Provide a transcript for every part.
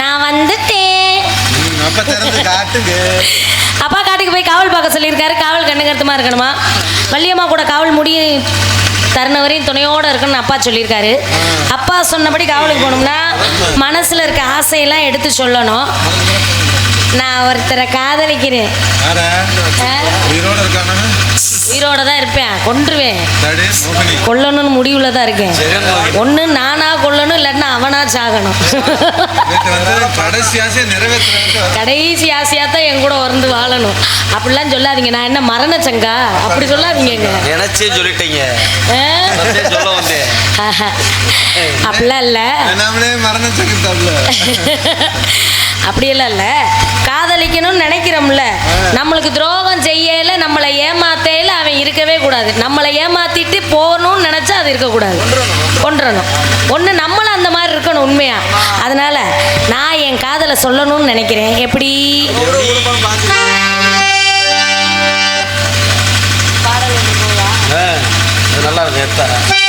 நான் வந்துட்டேன். அப்ப காட்டுக்கு போய் காவல் பார்க்க சொல்லியிருக்காரு. காவல் கண்ணு கருத்துமா இருக்கணுமா? வள்ளியம்மா கூட காவல் முடி தருண வரையும் துணையோட இருக்கணும்னு அப்பா சொல்லியிருக்காரு. அப்பா சொன்னபடி காவலுக்கு போகணும்னா மனசுல இருக்க ஆசையெல்லாம் எடுத்து சொல்லணும். நான் ஒருத்தரை காதலிக்கிறேன்? உயிரோட தான் இருப்பேன். கொன்றுவேன். கொல்லணும்னு முடிவுல தான் இருக்கேன் ஒன்று நானா கொல்லணும் இல்லைன்னா அவனா சாகணும். கடைசி ஆசையை நிறைவேற்றுறதுக்கு கடைசி ஆசையாக தான் என் கூட வந்து வாழணும். அப்படிலாம் சொல்லாதீங்க. நான் என்ன மரண சங்கா? அப்படி சொல்லாதீங்கங்க நினைச்சே சொல்லிட்டீங்க. அப்படிலாம் இல்லை. நம்மளே மரண சங்கிட்டாப்ல அப்படியெல்லாம் இல்லை. காதலிக்கணும்னு நினைக்கிறோம்ல. நம்மளுக்கு துரோகம் செய்யல நம்மளை அவன் இருக்கவே கூடாது. நம்மளை ஏமாத்திட்டு போகணும்னு நினச்சா அது இருக்கக்கூடாது. கொன்றணும். ஒன்று நம்மளும் அந்த மாதிரி இருக்கணும் உண்மையா. அதனால நான் என் காதலை சொல்லணும்னு நினைக்கிறேன். எப்படி? நல்லா இருக்கு?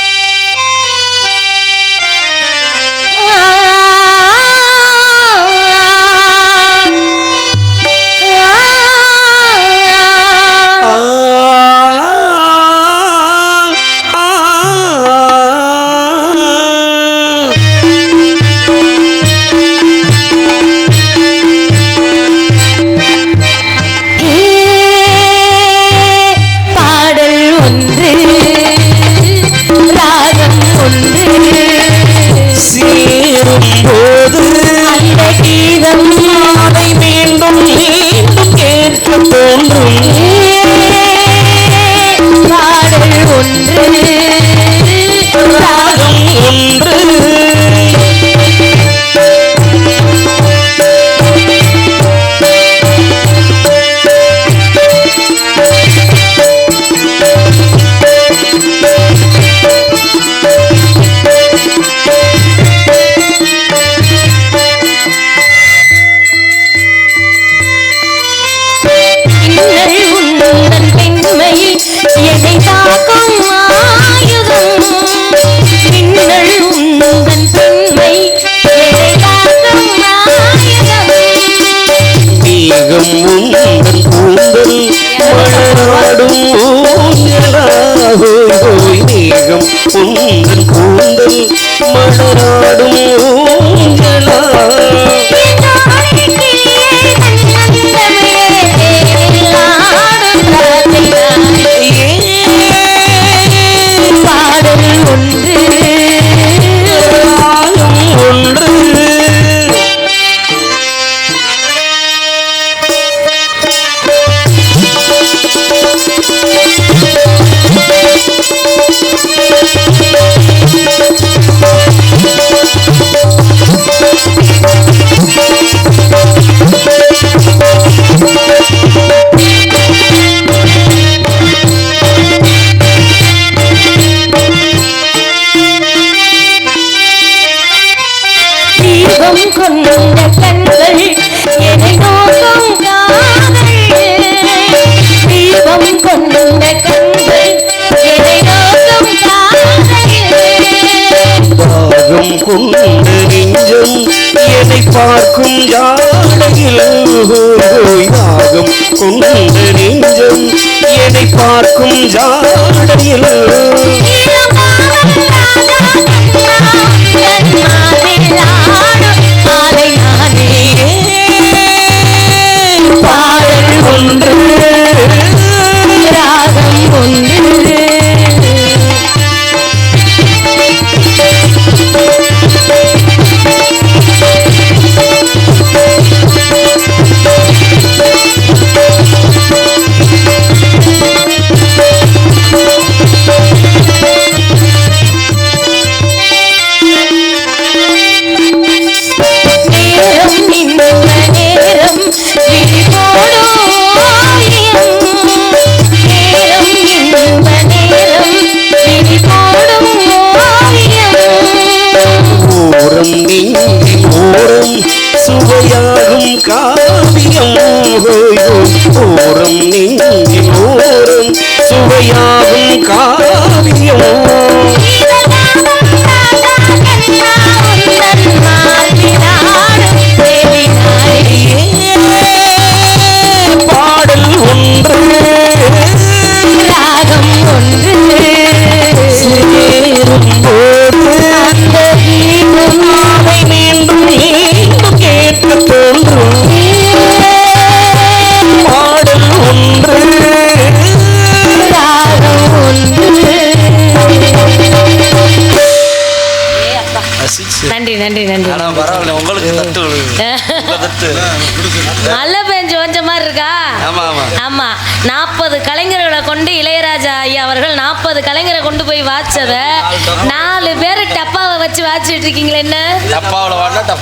கீதம் உலகம் உந்தன் கூந்தல் மலராடும் ஊஞ்சலாகோய் மேகம் உந்தன் கூந்தல் மலராடும் ஊஞ்சலா.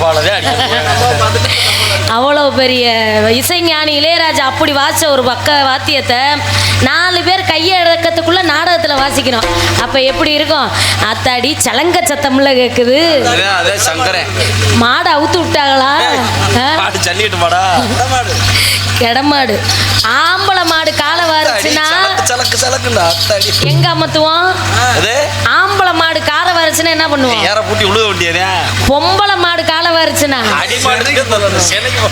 டப்பாவில் அவ்வளோ பெரிய இசைஞானி இளையராஜா அப்படி வாச்ச ஒரு பக்க வாத்தியத்தை நாலு பேர் கையை இறக்கத்துக்குள்ள நாடகத்தில் வாசிக்கணும். அப்போ எப்படி இருக்கும்? அத்தாடி சலங்க சத்தம்ல கேட்குது மாடை அவுத்து விட்டாங்களா? ஆ? மாடு சல்லிட்டு மாடா கிடமாடு ஆம்பளை மாடு காலை வாரிச்சுன்னா எங்க அமத்துவோம்? அது? ஆம்பளை மாடு காலை வாரிச்சுன்னா என்ன பண்ணுவோம்? பூட்டி வேண்டியதே? பொம்பளை மாடு காலை வாரிச்சுன்னா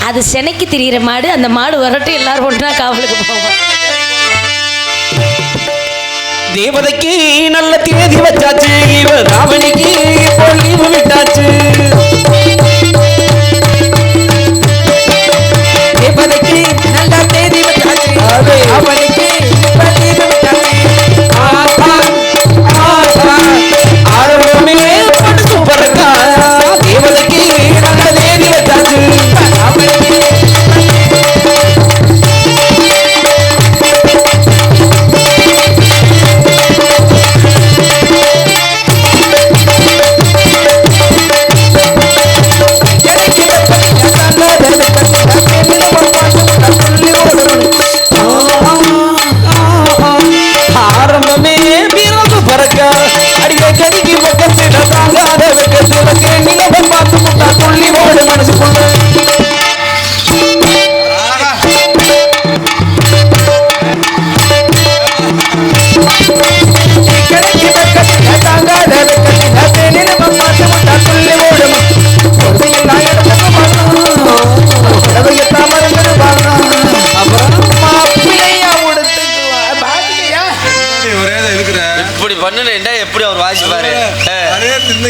அது செனைக்கு திரியிற மாடு அந்த மாடு வரட்டும் எல்லாரும் ஒன்றா காவலுக்கு போவோம். தேவதைக்கு நல்ல தேதி வச்சாச்சு இவ ராவணிக்கு இப்போ லீவு விட்டாச்சு. வச்சாச்சு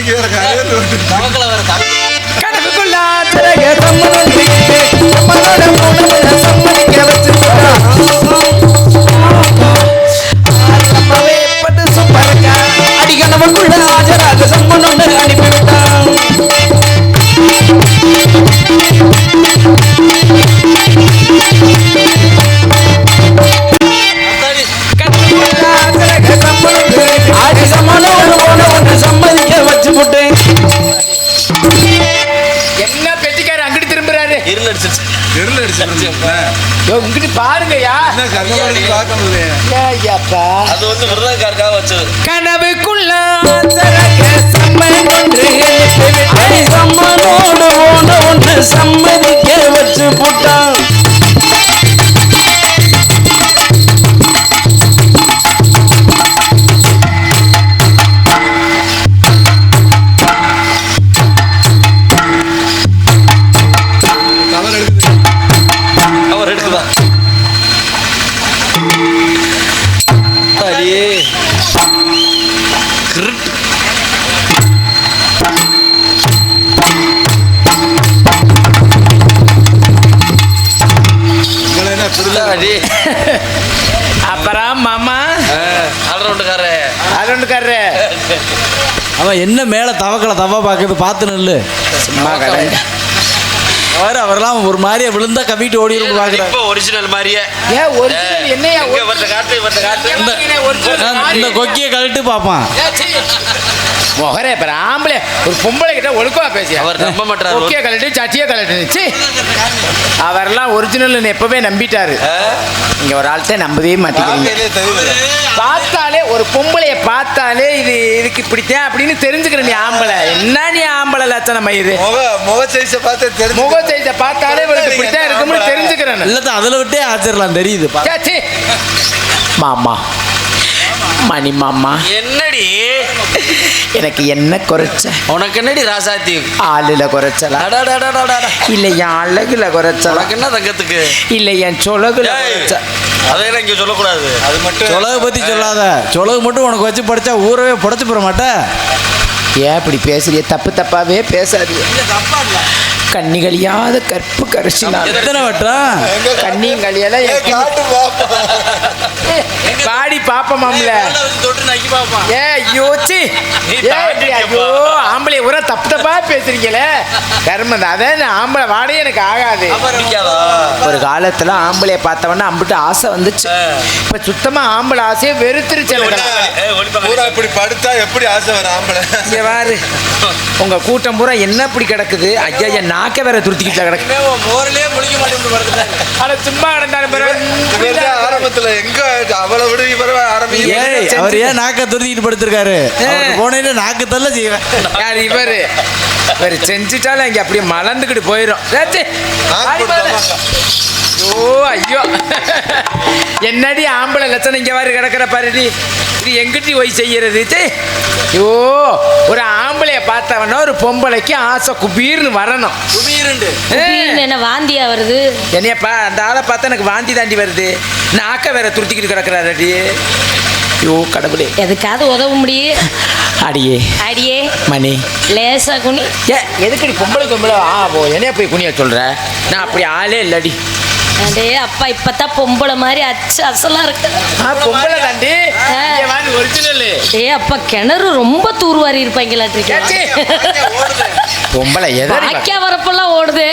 அதே வேற கரையே தோட்டு நமக்குள்ள வேற தமிழ் கனவுக்குள்ள சம்மதிக்க ஆஜராக அனுப்பிவிட்டான் இங்கிட்டு பாருங்கய்யா. அது வந்து விருதுக்காருக்காக வச்சது. தவா பாக்குது பார்த்து நில்லு. சும்மா கடை. அவர் அவரெல்லாம் ஒரு மாதிரியா விழுந்தா கவிட்டு ஓடி பாக்குறாரு இப்ப ஒரிஜினல் மாதிரியே. ஏன் ஒரிஜினல் என்னையா காட்டு காட்டு. இந்த கொக்கியை கழட்டு பார்ப்பான். முகரே இப்ப ஆம்பளை ஒரு பொம்பளை கிட்ட ஒழுக்கமா பேசியா? அவர் நம்ப மாட்டாரு. ஓகே கலட்டு சட்டியே கலட்டு ச்சீ. அவரெல்லாம் ஒரிஜினல் எப்பவே நம்பிட்டாரு. இங்க ஒரு ஆள்கிட்ட நம்பவே மாட்டேங்கிறீங்க. பார்த்தாலே ஒரு பொம்பளைய பார்த்தாலே இது இதுக்கு இப்படித்தான் அப்படின்னு தெரிஞ்சுக்கிற நீ ஆம்பளை. என்ன நீ ஆம்பளை லட்சணம் இது? முக சைஸை பார்த்து தெரிஞ்சு முக செய்த பார்த்தாலே இவளுக்கு இப்படித்தான் இருக்கும்னு தெரிஞ்சுக்கிறேன் இல்லத்த அதுல விட்டே ஆச்சிடலாம் தெரியுது. மாமா. மணி மாமா. என்னடி? எனக்கு என்ன குறைச்ச? உனக்கு என்னடி ராசாத்தி? ஆளுல குறைச்சலா? அடாடாடாடாடா. இல்ல என் அழகுல குறைச்சலா? உனக்கு என்ன தங்கத்துக்கு? இல்ல என் சொலகுல அதெல்லாம் இங்க சொல்லக்கூடாது. அது மட்டும் சொலகு பத்தி சொல்லாத. சொலகு மட்டும் உனக்கு வச்சு படிச்சா ஊரவே புடைச்சு போற மாட்டேன் ஏன் இப்படி பேசுறிய? தப்பு தப்பாவே பேசாதீங்க. கண்ணி கழியாத கற்பு கரிசினால் எத்தனை வட்டம் கண்ணியும் கழியெல்லாம் ஏய், காட்டு பாப்பா? பாடி தொட்டு நக்கி ஏ ஐயோ சி. ஏ, இப்படி ஐயோ ஆம்பளை உர தப்பு தப்பா பேசுறீங்களே. கர்மம் தான் அதான் ஆம்பளை வாடகை எனக்கு ஆகாது. ஒரு காலத்துல ஆம்பளைய பார்த்தவொன்னே அம்பிட்டு ஆசை வந்துச்சு. இப்ப சுத்தமா ஆம்பளை ஆசையை வெறுத்துருச்சு இப்படி படுத்தா எப்படி ஆசை வரும் ஆம்பளை? இங்க பாரு உங்க கூட்டம் பூரா என்ன இப்படி கிடக்குது? ஐயா ஐயா நாக்க வேற துருத்திக்கிட்டா கிடக்கு. மோரிலே முழிக்க மாட்டேன் அட சும்மா கிடந்தாலும் ஆரம்பத்துல எங்க அவளை விட இவர ஆரம்பிக்க ஏய் அவர் ஏன் நாக்க துருத்திட்டு படுத்திருக்காரு? போனேன்னு நாக்கு தள்ள செய்வேன். யார் இவரு? இவர் செஞ்சுட்டாலும் இங்க அப்படியே மலர்ந்துக்கிட்டு போயிடும் ஓ ஐயோ. என்னடி ஆம்பளை லட்சணம் இங்க வாரு கிடக்கிற பாருடி இது எங்கிட்டி போய் செய்யறது சே ஐயோ ஒரு ஆம்பளைய பார்த்தவனா ஒரு பொம்பளைக்கு ஆசை குபீர்னு வரணும். குபீருண்டு. என்ன வாந்தியா வருது என்னையப்பா அந்த ஆளை பார்த்தா எனக்கு வாந்தி தாண்டி வருது. நாக்க வேற துருத்திக்கிட்டு கிடக்குறாடி ஐயோ கடவுளே. எதுக்காவது உதவ முடியும் அடியே. அடியே. மணி. லேசா குனி. ஏ எதுக்கடி பொம்பளை பொம்பளை? ஆ போ என்னைய போய் குனிய சொல்ற? நான் அப்படி ஆளே இல்லடி. அடே அப்பா இப்பதான் பொம்பளை மாதிரி அச்சு அசலா இருக்கு. ஆ பொம்பளை தாண்டி? ஒரிஜினல் ஏ அப்பா கிணறு ரொம்ப தூர்வாரி இருப்பாங்களாட்டிருக்கேன் பொம்பளை பாக்க- வாக்கியா வரப்பெல்லாம் ஓடுது.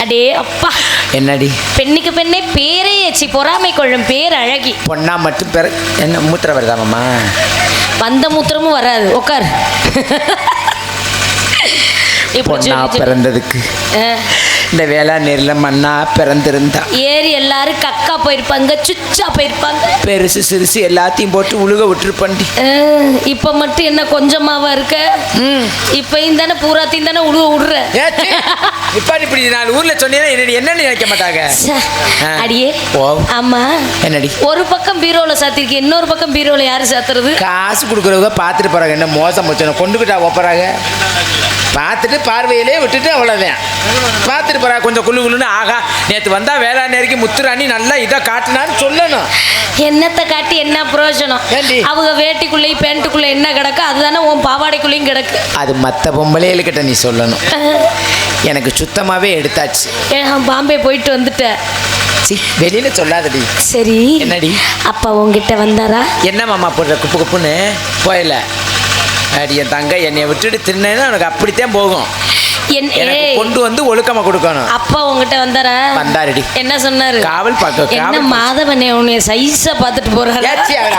அடே அப்பா. என்னடி? பெண்ணுக்கு பெண்ணே பேரே ஏச்சி பொறாமை கொள்ளும் பேர் அழகி பொண்ணா மட்டும் பெற என்ன மூத்திர வருதாமம்மா? வந்த மூத்திரமும் வராது. உட்கார் பொண்ணா பிறந்ததுக்கு. இந்த வேளா நேரில் மண்ணா பிறந்திருந்தா. ஏறி எல்லாரும் கக்கா போயிருப்பாங்க சுச்சா போயிருப்பாங்க. பெருசு சிறுசு எல்லாத்தையும் போட்டு உழுக விட்டுருப்பண்டி. இப்ப மட்டும் என்ன கொஞ்சமாவா இருக்க? இப்பயும் தானே பூராத்தையும் தானே உழுவ விடுற? இப்ப இப்படி நாலு ஊர்ல சொன்னீங்கன்னா என்னடி என்னன்னு நினைக்க மாட்டாங்க. அடியே. ஆமா. என்னடி? ஒரு பக்கம் பீரோல சாத்திருக்கு இன்னொரு பக்கம் பீரோல யாரு சாத்துறது? காசு கொடுக்குறவங்க பார்த்துட்டு போறாங்க என்ன மோசம் போச்சு கொண்டுக்கிட்டா ஒப்பறாங்க பார்த்துட்டு பார்வையிலே விட்டுட்டு அவ்வளோதான் பார்த்துட்டு போறா கொஞ்சம் குள்ளு குள்ளுன்னு ஆகா நேற்று வந்தா வேளா நேரிக்கு முத்துராணி நல்லா இதை காட்டுனான்னு சொல்லணும். என்னத்தை காட்டி என்ன பிரயோஜனம்? அவங்க வேட்டிக்குள்ளேயும் பேண்ட்டுக்குள்ள என்ன கிடக்கு? அதுதானே உன் பாவாடைக்குள்ளேயும் கிடக்கு. அது மற்ற பொம்பளைகளுக்கிட்ட நீ சொல்லணும். எனக்கு சுத்தமாகவே எடுத்தாச்சு. பாம்பே போயிட்டு வந்துட்டேன் வெளியில சொல்லாதடி. சரி. என்னடி? அப்பா உங்ககிட்ட வந்தாரா? என்ன மாமா போடுற குப்பு குப்புன்னு? போயில. அடி என் தங்க என்னை விட்டுட்டு தின்னேன்னா உனக்கு அப்படித்தான் போகும் என் எனக்கு கொண்டு வந்து ஒழுக்கமா கொடுக்கணும் அப்பா உங்ககிட்ட வந்தாரா வந்தாருடி. என்ன சொன்னாரு காவல் பார்க்க என்ன. மாதவனே உன்னைய சைஸா பார்த்துட்டு போறாரு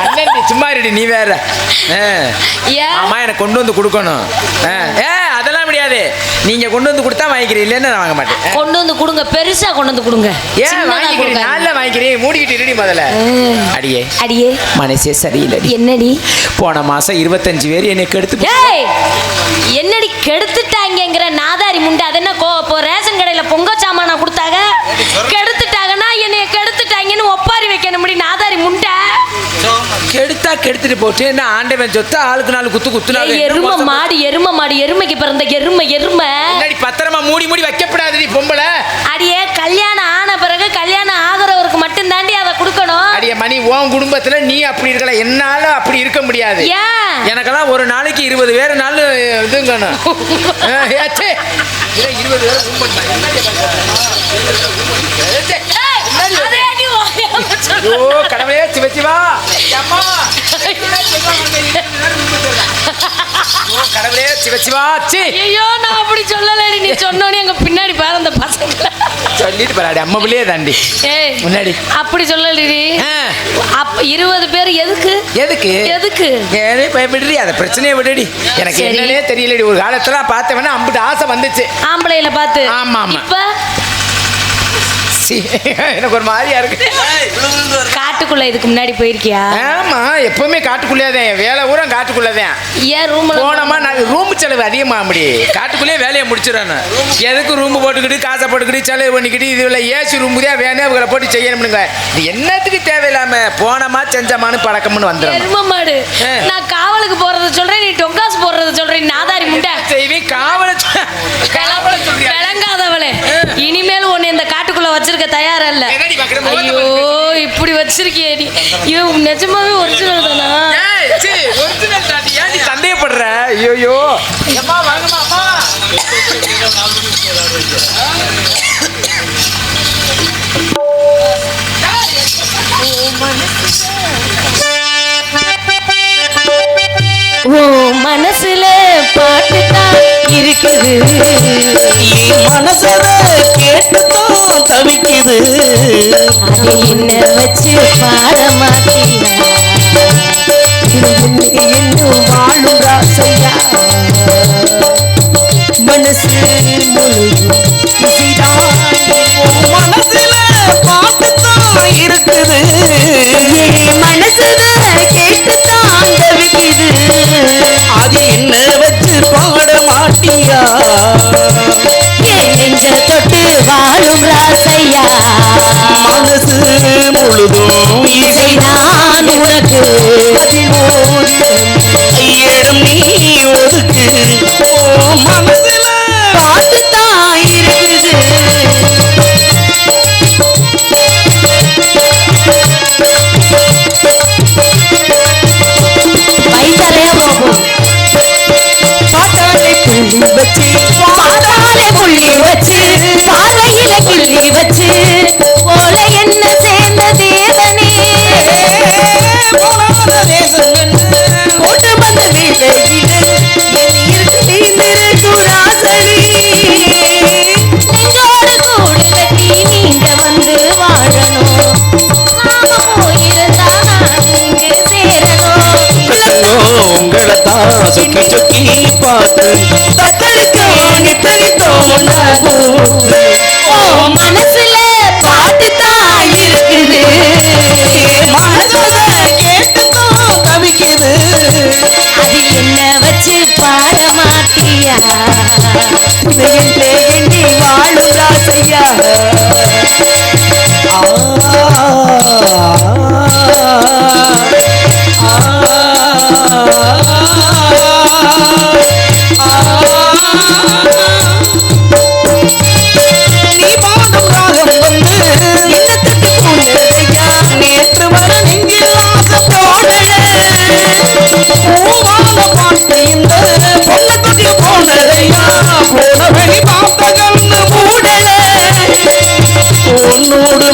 அண்ணன்டி, சும்மா இருடி நீ வேற. ஏன்? ஆமா எனக்கு கொண்டு வந்து கொடுக்கணும். ஏ அதெல்லாம் முடியாது நீங்க கொண்டு வந்து கொடுத்தா வாங்கிக்கிறீங்க இல்லைன்னு நான் வாங்க மாட்டேன். கொண்டு வந்து கொடுங்க பெருசா கொண்டு வந்து கொடுங்க. ஏன் கொடுக்காதீங்க. நாளில் வாங்கிக்கிறீங்க மூடிக்கிட்டு இருடி முதல்ல. அடியே. அடியே. மனசே சரியில்லடி. என்னடி? போன மாசம் இருபத்தஞ்சு பேர் என்னை கெடுத்து என்னடி கெடுத்துட்டாங்கங்கிற நாதாரி முண்டை? அது என்ன கோ இப்போ ரேஷன் கடையில பொங்க சாமானா கொடுத்தாங்க கெடுத்துட்டாங்கன்னா என்னைய கெடுத்துட்டாங்கன்னு ஒப்பாரி வைக்கணும் முடி நாதாரி முண்டை கெடுத்தா கெடுத்துட்டு போட்டு என்ன ஆண்டவன் சொத்து ஆளுக்கு நாலு குத்து குத்துனாங்க. எரும மாடு எரும மாடு எருமைக்கு பிறந்த எருமை எருமை. பத்திரமா மூடி மூடி வைக்கப்படாதடி பொம்பளை. அடியே கல்யாணம் ஆன பிறகு கல்யாணம் ஆகுறவருக்கு மட்டும் தாண்டி அதை கொடுக்கணும். அடிய மணி உன் குடும்பத்துல நீ அப்படி இருக்கல. என்னால அப்படி இருக்க முடியாது. எனக்கெல்லாம் ஒரு நாளைக்கு இருபது பேர் நாள் இதுங்கணும். இருபது பேர் ஐயோ கடவுளே அம்மா ஐயோ, கடவுளே சிவசிவா சி. ஐயோ நான் அப்படி சொல்லலடி. நீ சொன்னோனே எங்க பின்னாடி பாரு அந்த பசங்க சொல்லிட்டு போறாடி அம்மா பிள்ளையே தாண்டி. ஏய் முன்னாடி. அப்படி சொல்லலடி. அப்ப இருபது பேர் எதுக்கு? எதுக்கு? எதுக்கு? ஏனே பயப்படுறி அதை பிரச்சனையை விடுடி. எனக்கு. என்னன்னே தெரியலடி. ஒரு காலத்துல பார்த்தவன அம்பிட்டு ஆசை வந்துச்சு. ஆம்பளையில பார்த்து. ஆமா, ஆமா. சி, எனக்கு ஒரு மாதிரியா இருக்கு. காட்டுக்குள்ள இதுக்கு முன்னாடி போயிருக்கியா? ஆமா எப்பவுமே காட்டுக்குள்ளேதான் வேலை பூரா காட்டுக்குள்ளதான் ஏன் ரூம்ல போனோமா நான் ரூம் செலவு அதிகமாக அப்படி காட்டுக்குள்ளேயே வேலையை முடிச்சிடணும் எதுக்கு ரூம் போட்டுக்கிட்டு காசை போட்டுக்கிட்டு செலவு பண்ணிக்கிட்டு இதுல ஏசி ரூம் தான் வேணும் அவங்களை போட்டு செய்யணும்னுங்க. இது என்னத்துக்கு தேவையில்லாம போனோமா செஞ்சமான்னு பழக்கம்னு வந்துடும் மாடு. நான் காவலுக்கு போறத சொல்றேன் நீ டொங்காஸ் போடுறத சொல்றேன் நாதாரி முண்டை. செய்வி? காவல. காவல சொல்றியா? விளங்காதவளே. இனிமேல் உன்னை இந்த காட்டுக்குள்ள வச்சிருக்க தயாரா ஐயோ இப்படி வச்சிருக்கியே நீ. ஐயோ நிஜமாவே ஒரிஜினல் தானா? நீ சந்தேகப்படுற? ஐயோ அம்மா வாங்கம்மா அம்மா. என் மனசத கேட்டுத்தான் தவிக்குது. என்ன வச்சு பாட மாட்டீங்க. இன்னும் வாழும் ராசையா? மனசு முழுதும் மனசுல பாட்டுத்தான் இருக்குது. என் மனசுல கேட்டுத்தான் தவிக்குது. அது என்ன வச்சு பாட மாட்டியா? நெஞ்ச தொட்டு வாழும் ராசையா? மனசு முழுதும் இசை. இசைதான் உனக்கு. இடம் நீ ஒதுக்கு. வச்சு பாதாள புள்ளி வச்சு பாறையில கிள்ளி வச்சு போல என்ன சேர்ந்த தேவனே போட்டு வந்த வீட்டையிலே என் இருக்கு நிறுத்து சேரணும் உங்களை தான் சுக்கி சுக்கி பார்த்து தத்தளிக்க நித்தரித்தோம் ஓ மனசுல பாட்டு தான் இருக்குது. மனசுல கேட்டுத்தான் தவிக்குது. அது என்ன வச்சு பாட மாட்டியா என்றே எண்ணி வாழும் ராசையா நீ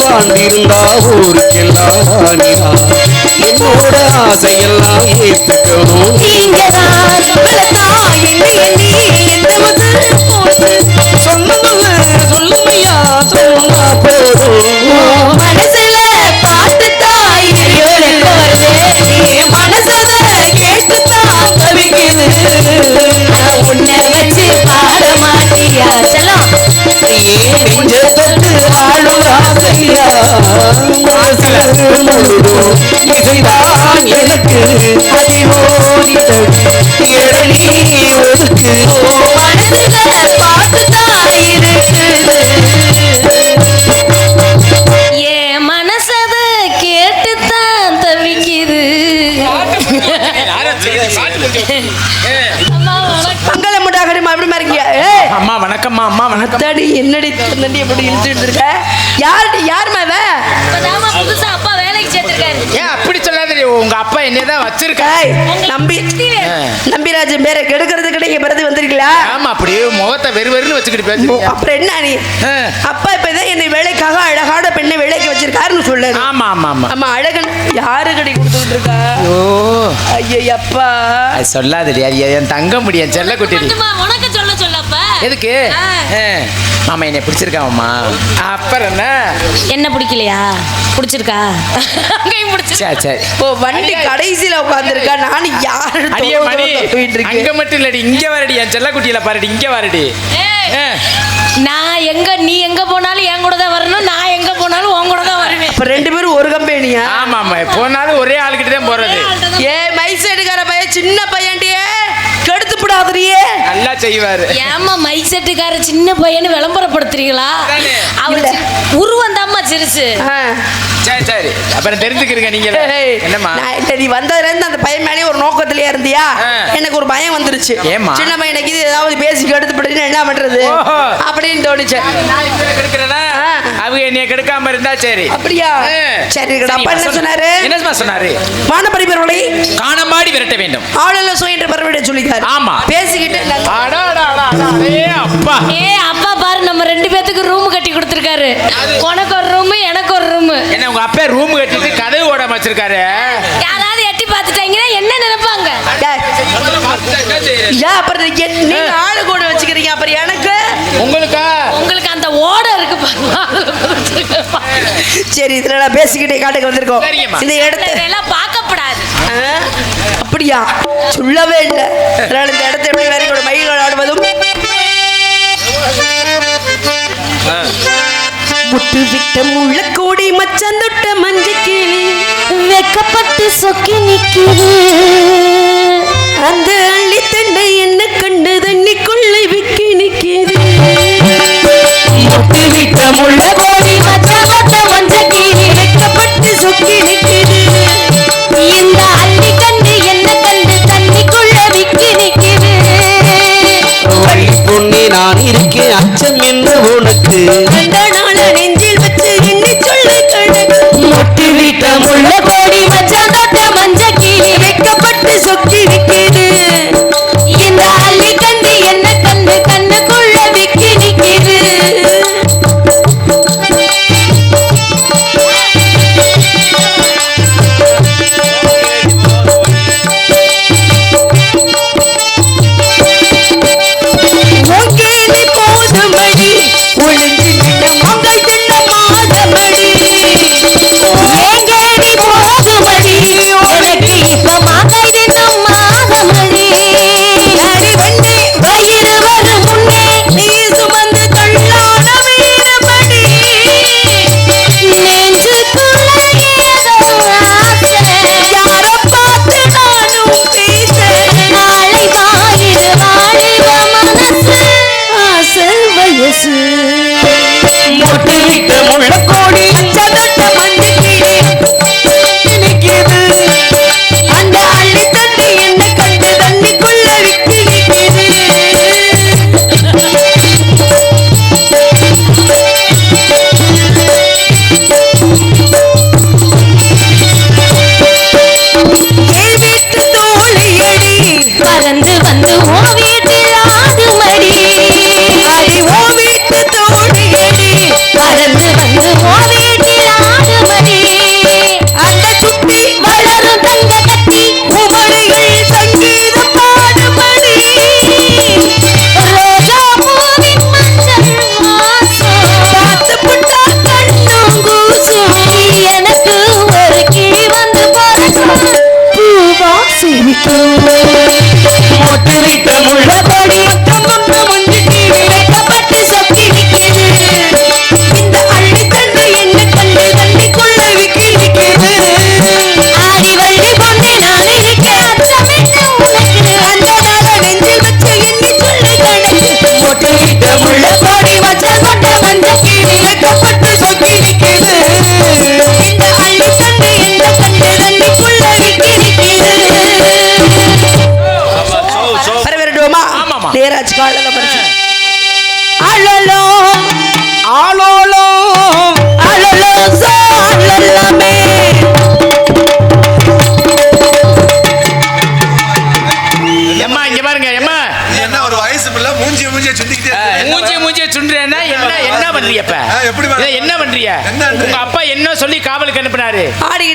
வாழ்ந்திருந்தா ஊருக்கெல்லாம் என்னோட ஆசையெல்லாம் ஏத்துக்கணும் நீங்கதான் சொல்லுமையா சொன்னா போதும். உன்னை வச்சு பாட மாட்டியா? செல்லம். ஏன் நெஞ்ச தொட்டு ஆளும் ஆசையா மனசு முழுதும் இசைதான் எனக்கு அதிவோடி எழனி ஒதுக்கு மனசுல இருக்குது. அம்மா வணக்கம் மங்களமுடாகணும் அப்படி ஏய்! அம்மா வணக்கம்மா அம்மா வணக்கம். அத்தாடி என்னடி தண்ணி எப்படி இழுத்துட்டு இருக்க யார் யாருமா அவ இப்பதாம்மா புதுசா அப்பா வேலைக்கு சேர்த்திருக்காரு. ஏன் அப்படி சொல்லாதடி உங்க அப்பா என்னதான் வச்சிருக்கா? ஏய், நம்பி நம்பிராஜன் பேரை கெடுக்கிறது கிடைக்க பிறகு வந்திருக்கீங்களா? ஆமா அப்படியே முகத்தை வெறு வெறுன்னு வச்சுக்கிட்டு பேசுறீங்க அப்புறம் என்ன நீ. அப்பா இப்பதான் என்னை வேலைக்காக அழகான பெண்ணை வேலைக்கு வச்சிருக்காருன்னு சொல்லு. ஆமா ஆமா ஆமா. ஆமா அழகன் யாரு கடி கொடுத்துட்டு இருக்கா? ஓ ஐயப்பா அது சொல்லாதடி அது என் தங்க முடியும் செல்ல மட்டுமா? உனக்கு சொல்ல சொல்லப்ப. எதுக்கு. மாமா என்னை பிடிச்சிருக்காமம்மா அப்புறம் என்ன? என்ன பிடிக்கலையா? பிடிச்சிருக்கா? அங்கேயும் பிடிச்சிருக்கா? சரி ஓ வண்டி கடைசியில உட்காந்துருக்கா நானும் யாரு அடியே மணி போயிட்டு அங்க மட்டும் இல்லடி இங்க வரடி என் செல்ல குட்டியில பாருடி இங்க வரடி. நான் எங்க நீ எங்க போனாலும் என் கூட தான் வரணும் நான் எங்க போனாலும் உன் கூட தான் வருவேன். இப்ப ரெண்டு பேரும் ஒரு கம்பெனியா ஆமா ஆமா போனாலும் ஒரே ஆளுகிட்ட தான் போறது ஏ மைசேடுக்கார பையன் சின்ன பையன்டியே கெடுத்து விடாதறியே நல்லா செய்வாரு ஏமா மைக் செட்டுக்கார சின்ன பையனு விளம்பரப்படுத்துறீங்களா. அவர். உருவம் தாம்மா சிறுசு. சரி சரி அப்புறம் தெரிஞ்சுக்கிறீங்க நீங்க ஏய், என்னம்மா நான் இல்ல, நீ வந்ததுல இருந்து அந்த பையன் மேலே ஒரு நோக்கத்திலேயே இருந்தியா. எனக்கு ஒரு பயம் வந்துருச்சு ஏம்மா? சின்ன பையனுக்கு இது ஏதாவது பேசி கெடுத்து என்ன பண்றது. அப்படின்னு தோணுச்சு அவங்க என்னைய கெடுக்காம இருந்தா சரி. அப்படியா. சரி. அப்பா என்ன சொன்னாரு? சொன்னாரு? வானப்படிப்பவர்களை காணமாடி விரட்ட வேண்டும். ஆளுநர் சுயின்ற பரவிட சொல்லிக்காரு ஆமா. பேசிக்கிட்டு நல்லா- அடா, அடா, அடா, அடா, அடே அப்பா. ஏ அப்பா பாரு நம்ம ரெண்டு பேத்துக்கு ரூம் கட்டி கொடுத்துருக்காரு. உனக்கு ஒரு ரூம் எனக்கு ஒரு ரூம் என்ன உங்க அப்பா ரூம் கட்டிட்டு கதவு ஓடாம வச்சிருக்காரு? ஏன் அப்புறம் நீங்க ஆளு கூட வச்சுக்கிறீங்க? அப்புறம் எனக்கு? உங்களுக்கா? உங்களுக்கு அந்த ஓட இருக்கு சரி இதுல நான் பேசிக்கிட்டே காட்டுக்கு வந்திருக்கோம். இந்த இடத்துல எல்லாம் பார்க்கப்படாது. அப்படியா? சொல்லவே இல்லை. அதனால இந்த இடத்த எப்படி வேற மயில்கள் ஆடுவதும் முட்டு விட்ட முள்ளக்கூடி மச்சம் தொட்ட மஞ்சள் கிளி வெக்கப்பட்டு சொக்கி நிக்கிறேன் அந்த நிக்குது விட்ட முள்ள கோடி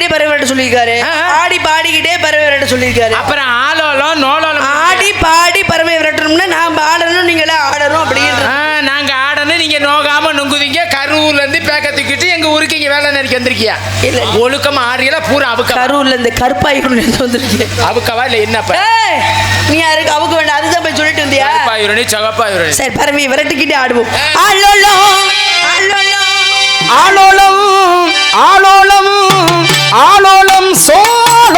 ஆடிக்கிட்டே பரவ சொல்லியிருக்காரு. ஆடி பாடிக்கிட்டே பறவை விரட்ட சொல்லியிருக்காரு. அப்புறம் ஆலோலம் நோலோலோ ஆடி பாடி பறவை விரட்டணும்னா நாம் ஆடணும் நீங்களே ஆடணும் அப்படின்ற நாங்க ஆடணும் நீங்க நோகாம நுங்குதீங்க கரூர்ல இருந்து பேக்க தூக்கிட்டு எங்க ஊருக்கு இங்க வேலை நேரிக்கு வந்திருக்கியா? இல்ல. ஒழுக்கமா ஆறியல பூரா அவுக்க கரூர்ல இருந்து கருப்பாயூர்ல இருந்து வந்திருக்கேன் அவுக்கவா இல்ல என்னப்ப? நீ யாருக்கு அவுக்க வேண்டாம் அதுதான் போய் சொல்லிட்டு இருந்தியா கருப்பாயூரணி சகப்பாயூரணி சரி பறவை விரட்டிக்கிட்டே ஆடுவோம். ஆலோலோ ஆலோலோ ஆலோலம் ஆலோலம் ஆலோலம் சோழ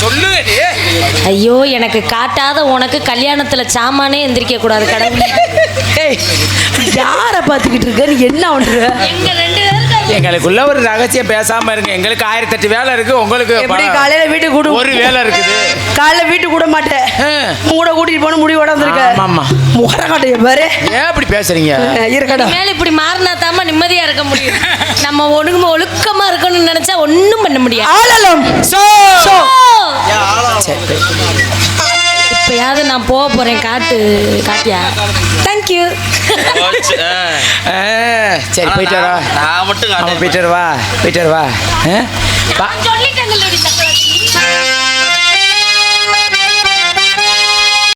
சொல்லுவேடி ஐயோ எனக்கு காட்டாத உனக்கு கல்யாணத்துல சாமானே எந்திரிக்க கூடாது கடவுளே. யாரை பார்த்துக்கிட்டு இருக்க? என்ன பண்ற? எங்க ரெண்டு எங்களுக்குள்ள ஒரு ரகசியம் பேசாம இருங்க. எங்களுக்கு ஆயிரத்தெட்டு வேலை இருக்கு. உங்களுக்கு எப்படி காலையில வீட்டுக்கு கூட்டு ஒரு வேலை இருக்குது. காலையில வீட்டுக்கு கூட மாட்டேன். கூட கூட்டிட்டு போன முடிவோட வந்திருக்க ஆமாம்மா. முகரக்காட்டைய பாரு. ஏன் அப்படி பேசுறீங்க? இருக்கட்டும். மேல இப்படி மாறினா தாம நிம்மதியா இருக்க முடியும். நம்ம ஒழுங்கு ஒழுக்கமா இருக்கணும்னு நினைச்சா ஒண்ணும் பண்ண முடியாது. ஆளலம். ஓ! சரி. இப்பயாவது நான் போக போறேன் காட்டு காட்டியா? தேங்க்யூ சரி போயிட்டு வரா நான் மட்டும் போயிட்டு வா போயிட்டு வா. சொல்லிட்டேங்க